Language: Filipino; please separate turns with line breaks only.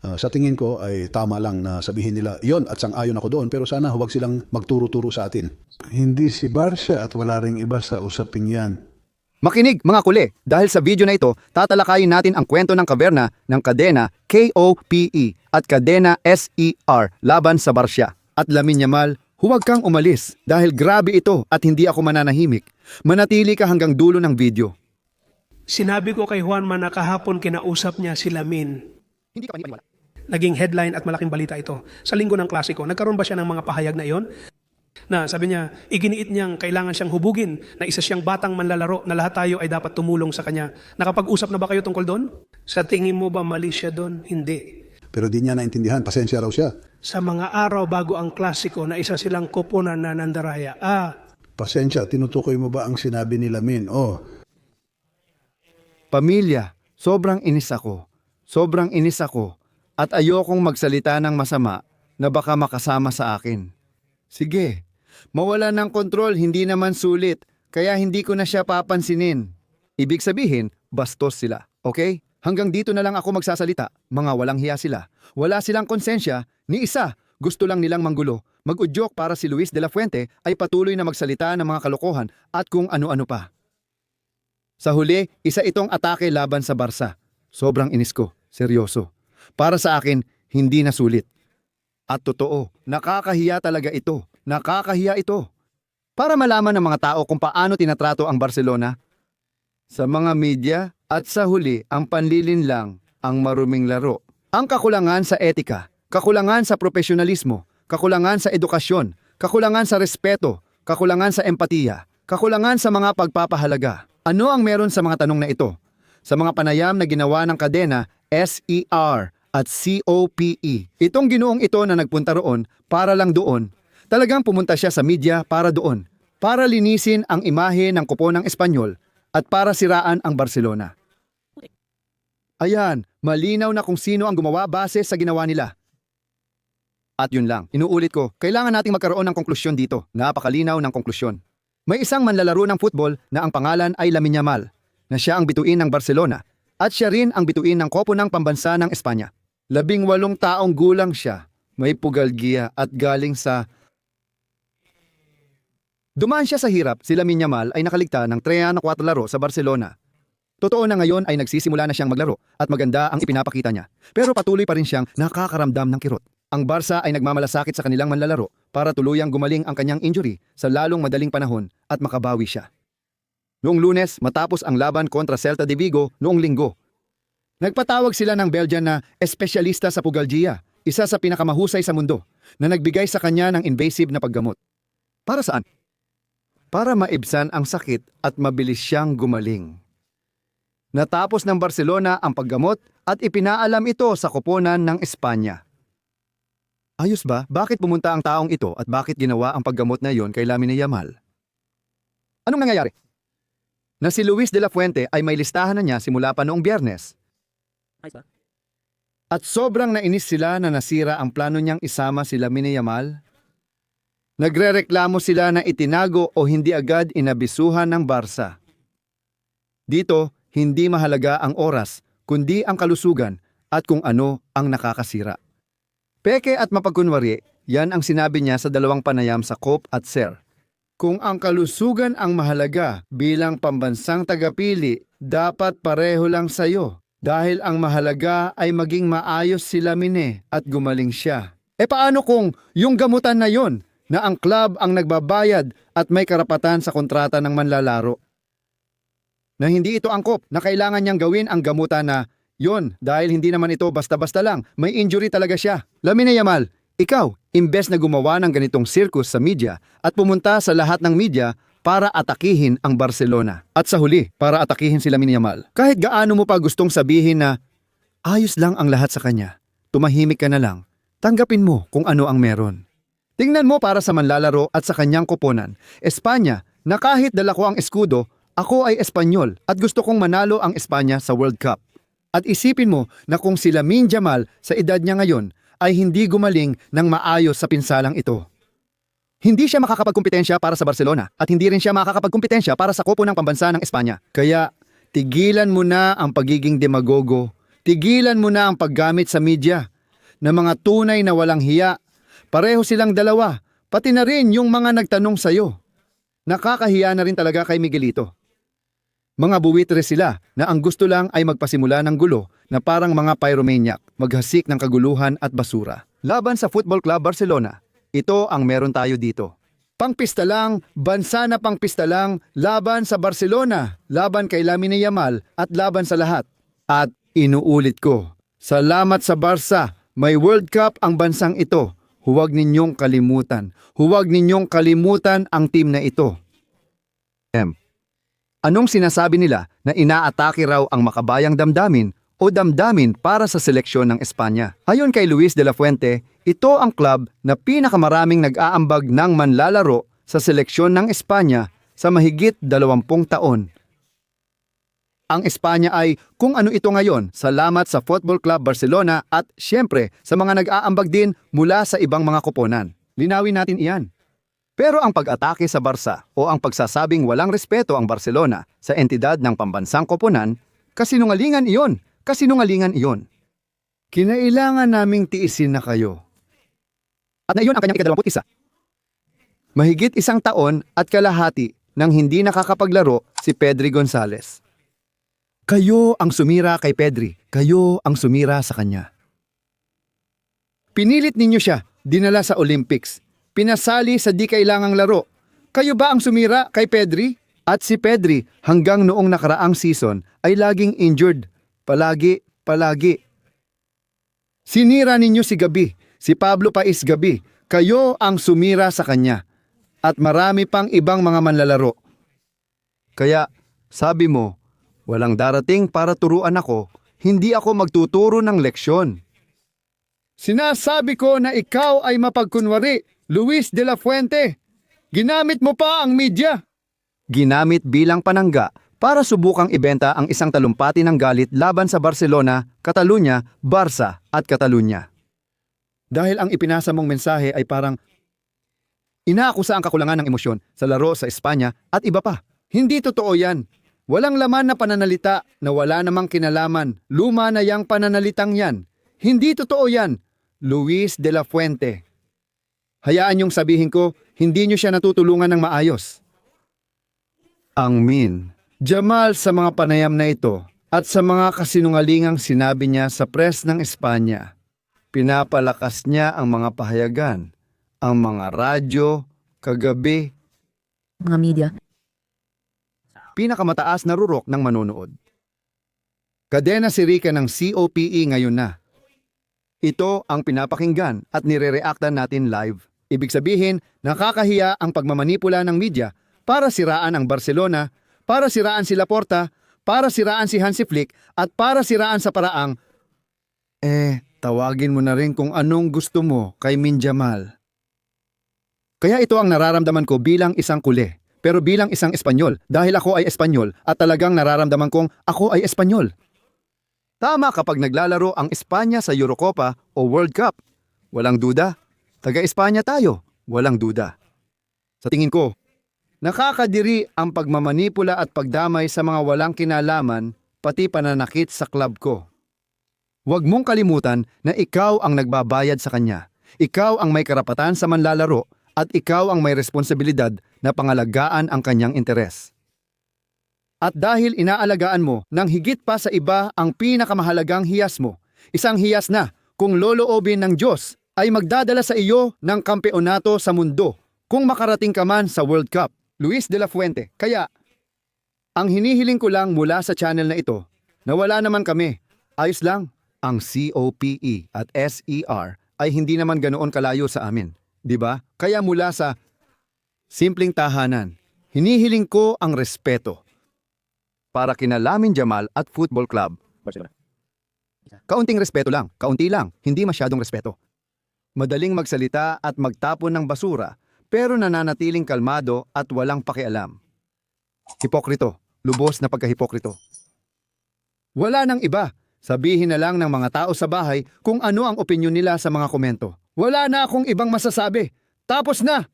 Ah, sa tingin ko ay tama lang na sabihin nila yon at sang-ayon ako doon pero sana huwag silang magturo-turo sa atin.
Hindi si Barcia at wala ring iba sa usaping yan.
Makinig mga kuli, dahil sa video na ito, tatalakayin natin ang kwento ng kaberna ng kadena KOPE at kadena SER laban sa Barsya. At Lamin Yamal, huwag kang umalis dahil grabe ito at hindi ako mananahimik. Manatili ka hanggang dulo ng video.
Sinabi ko kay Juanma na kahapon kinausap niya si Lamin.
Hindi ka panipaniwala.
Naging headline at malaking balita ito. Sa linggo ng klasiko, nagkaroon ba siya ng mga pahayag na iyon? Na sabi niya, iginiit niyang kailangan siyang hubugin, na isa siyang batang manlalaro, na lahat tayo ay dapat tumulong sa kanya. Nakapag-usap na ba kayo tungkol doon? Sa tingin mo ba mali siya doon? Hindi.
Pero di niya naintindihan, pasensya raw siya.
Sa mga araw bago ang klasiko na isa silang koponan na nandaraya. Ah,
Pasensya, tinutukoy mo ba ang sinabi ni Lamin? Oh,
Pamilya, sobrang inis ako. Sobrang inis ako. At ayokong magsalita ng masama na baka makasama sa akin. Sige, mawala ng kontrol hindi naman sulit, kaya hindi ko na siya papansinin. Ibig sabihin, bastos sila, okay? Hanggang dito na lang ako magsasalita, mga walang hiya sila. Wala silang konsensya, ni isa, gusto lang nilang manggulo. Mag-udyok para si Luis de la Fuente ay patuloy na magsalita ng mga kalokohan at kung ano-ano pa. Sa huli, isa itong atake laban sa Barsa. Sobrang inis ko, seryoso. Para sa akin, hindi na sulit. At totoo, nakakahiya talaga ito. Nakakahiya ito. Para malaman ng mga tao kung paano tinatrato ang Barcelona, sa mga media at sa huli ang panlilin lang ang maruming laro. Ang kakulangan sa etika, kakulangan sa profesionalismo, kakulangan sa edukasyon, kakulangan sa respeto, kakulangan sa empatiya, kakulangan sa mga pagpapahalaga. Ano ang meron sa mga tanong na ito? Sa mga panayam na ginawa ng kadena SER at COPE. Itong ginoong ito na nagpunta roon para lang doon. Talagang pumunta siya sa media para doon. Para linisin ang imahe ng kupo ng Espanyol at para siraan ang Barcelona. Ayan, malinaw na kung sino ang gumawa base sa ginawa nila. At yun lang, inuulit ko, kailangan nating magkaroon ng konklusyon dito. Napakalinaw ng konklusyon. May isang manlalaro ng football na ang pangalan ay Lamine Yamal, na siya ang bituin ng Barcelona, at siya rin ang bituin ng kopo ng pambansa ng Espanya. Labing walong taong gulang siya, may pugalgiya at galing sa... Dumaan siya sa hirap, si Lamine Yamal ay nakaligta ng 3 na 4 laro sa Barcelona. Totoo na ngayon ay nagsisimula na siyang maglaro at maganda ang ipinapakita niya. Pero patuloy pa rin siyang nakakaramdam ng kirot. Ang Barca ay nagmamalasakit sa kanilang manlalaro para tuluyang gumaling ang kanyang injury sa lalong madaling panahon at makabawi siya. Noong lunes, matapos ang laban kontra Celta de Vigo noong linggo, nagpatawag sila ng Belgian na espesyalista sa pugalgia, isa sa pinakamahusay sa mundo, na nagbigay sa kanya ng invasive na paggamot. Para saan? Para maibsan ang sakit at mabilis siyang gumaling. Natapos ng Barcelona ang paggamot at ipinaalam ito sa koponan ng Espanya. Ayos ba? Bakit pumunta ang taong ito at bakit ginawa ang paggamot na yon kay Lamine Yamal? Anong nangyayari? Na si Luis de la Fuente ay may listahan na niya simula pa noong biyernes. At sobrang nainis sila na nasira ang plano niyang isama si Lamine Yamal. Nagrereklamo sila na itinago o hindi agad inabisuhan ng Barca. Dito, hindi mahalaga ang oras, kundi ang kalusugan at kung ano ang nakakasira. Peke at mapagkunwari, yan ang sinabi niya sa dalawang panayam sa COP at SER. Kung ang kalusugan ang mahalaga bilang pambansang tagapili, dapat pareho lang sa'yo. Dahil ang mahalaga ay maging maayos si Lamine at gumaling siya. E paano kung yung gamutan na yon na ang club ang nagbabayad at may karapatan sa kontrata ng manlalaro? na hindi ito angkop na kailangan niyang gawin ang gamutan na yon dahil hindi naman ito basta-basta lang, may injury talaga siya. Lamine Yamal, ikaw, imbes na gumawa ng ganitong circus sa media at pumunta sa lahat ng media para atakihin ang Barcelona. At sa huli, para atakihin si Lamine Yamal. Kahit gaano mo pa gustong sabihin na ayos lang ang lahat sa kanya, tumahimik ka na lang, tanggapin mo kung ano ang meron. Tingnan mo para sa manlalaro at sa kanyang koponan, Espanya, na kahit dala ko ang eskudo, ako ay Espanyol at gusto kong manalo ang Espanya sa World Cup. At isipin mo na kung si Lamine Jamal sa edad niya ngayon ay hindi gumaling ng maayos sa pinsalang ito. Hindi siya makakapagkumpetensya para sa Barcelona at hindi rin siya makakapagkumpetensya para sa kopo ng pambansa ng Espanya. Kaya tigilan mo na ang pagiging demagogo, tigilan mo na ang paggamit sa media ng mga tunay na walang hiya. Pareho silang dalawa, pati na rin yung mga nagtanong sa'yo. Nakakahiya na rin talaga kay Miguelito. Mga buwitre sila na ang gusto lang ay magpasimula ng gulo na parang mga pyromaniac, maghasik ng kaguluhan at basura. Laban sa Football Club Barcelona, ito ang meron tayo dito. Pangpista lang, bansa na pangpista lang, laban sa Barcelona, laban kay Lamine Yamal at laban sa lahat. At inuulit ko, salamat sa Barca, may World Cup ang bansang ito. Huwag ninyong kalimutan. Huwag ninyong kalimutan ang team na ito. M. Anong sinasabi nila na inaatake raw ang makabayang damdamin o damdamin para sa seleksyon ng Espanya? Ayon kay Luis de la Fuente, ito ang club na pinakamaraming nag-aambag ng manlalaro sa seleksyon ng Espanya sa mahigit 20 taon. Ang Espanya ay kung ano ito ngayon, salamat sa Football Club Barcelona at siyempre sa mga nag-aambag din mula sa ibang mga koponan. Linawin natin iyan. Pero ang pag-atake sa Barca o ang pagsasabing walang respeto ang Barcelona sa entidad ng pambansang koponan, kasinungalingan iyon, kasinungalingan iyon. Kinailangan naming tiisin na kayo. At na iyon ang kanyang ikadalawamput isa. Mahigit isang taon at kalahati nang hindi nakakapaglaro si Pedri Gonzalez. Kayo ang sumira kay Pedri. Kayo ang sumira sa kanya. Pinilit ninyo siya, dinala sa Olympics. Pinasali sa di kailangang laro. Kayo ba ang sumira kay Pedri? At si Pedri hanggang noong nakaraang season ay laging injured. Palagi, palagi. Sinira ninyo si Gabi, si Pablo Pais Gabi. Kayo ang sumira sa kanya. At marami pang ibang mga manlalaro. Kaya, sabi mo, walang darating para turuan ako, hindi ako magtuturo ng leksyon. Sinasabi ko na ikaw ay mapagkunwari, Luis de la Fuente. Ginamit mo pa ang media. Ginamit bilang panangga para subukang ibenta ang isang talumpati ng galit laban sa Barcelona, Catalunya, Barca at Catalunya. Dahil ang ipinasa mong mensahe ay parang inaakusa ang kakulangan ng emosyon sa laro sa Espanya at iba pa. Hindi totoo yan. Walang laman na pananalita na wala namang kinalaman. Luma na yang pananalitang yan. Hindi totoo yan. Luis de la Fuente. Hayaan niyong sabihin ko, hindi niyo siya natutulungan ng maayos. Ang min. Jamal sa mga panayam na ito at sa mga kasinungalingang sinabi niya sa press ng Espanya. Pinapalakas niya ang mga pahayagan, ang mga radyo, kagabi,
mga media.
pinakamataas na rurok ng manonood. Kadena si Rika ng COPE ngayon na. Ito ang pinapakinggan at nire-reactan natin live. Ibig sabihin, nakakahiya ang pagmamanipula ng media para siraan ang Barcelona, para siraan si Laporta, para siraan si Hansi Flick at para siraan sa paraang Eh, tawagin mo na rin kung anong gusto mo kay Min Jamal. Kaya ito ang nararamdaman ko bilang isang kule. Pero bilang isang Espanyol, dahil ako ay Espanyol at talagang nararamdaman kong ako ay Espanyol. Tama kapag naglalaro ang Espanya sa Eurocopa o World Cup. Walang duda. Taga-Espanya tayo. Walang duda. Sa tingin ko, nakakadiri ang pagmamanipula at pagdamay sa mga walang kinalaman pati pananakit sa club ko. Huwag mong kalimutan na ikaw ang nagbabayad sa kanya. Ikaw ang may karapatan sa manlalaro at ikaw ang may responsibilidad na pangalagaan ang kanyang interes. At dahil inaalagaan mo ng higit pa sa iba ang pinakamahalagang hiyas mo, isang hiyas na kung loloobin ng Diyos ay magdadala sa iyo ng kampeonato sa mundo kung makarating ka man sa World Cup. Luis de la Fuente. Kaya, ang hinihiling ko lang mula sa channel na ito, na wala naman kami, ayos lang. Ang COPE at SER ay hindi naman ganoon kalayo sa amin. 'di ba? Kaya mula sa simpleng tahanan, hinihiling ko ang respeto para kina Lamin Jamal at Football Club. Kaunting respeto lang, kaunti lang, hindi masyadong respeto. Madaling magsalita at magtapon ng basura, pero nananatiling kalmado at walang pakialam. Hipokrito, lubos na pagkahipokrito. Wala nang iba, sabihin na lang ng mga tao sa bahay kung ano ang opinyon nila sa mga komento. Wala na akong ibang masasabi. Tapos na!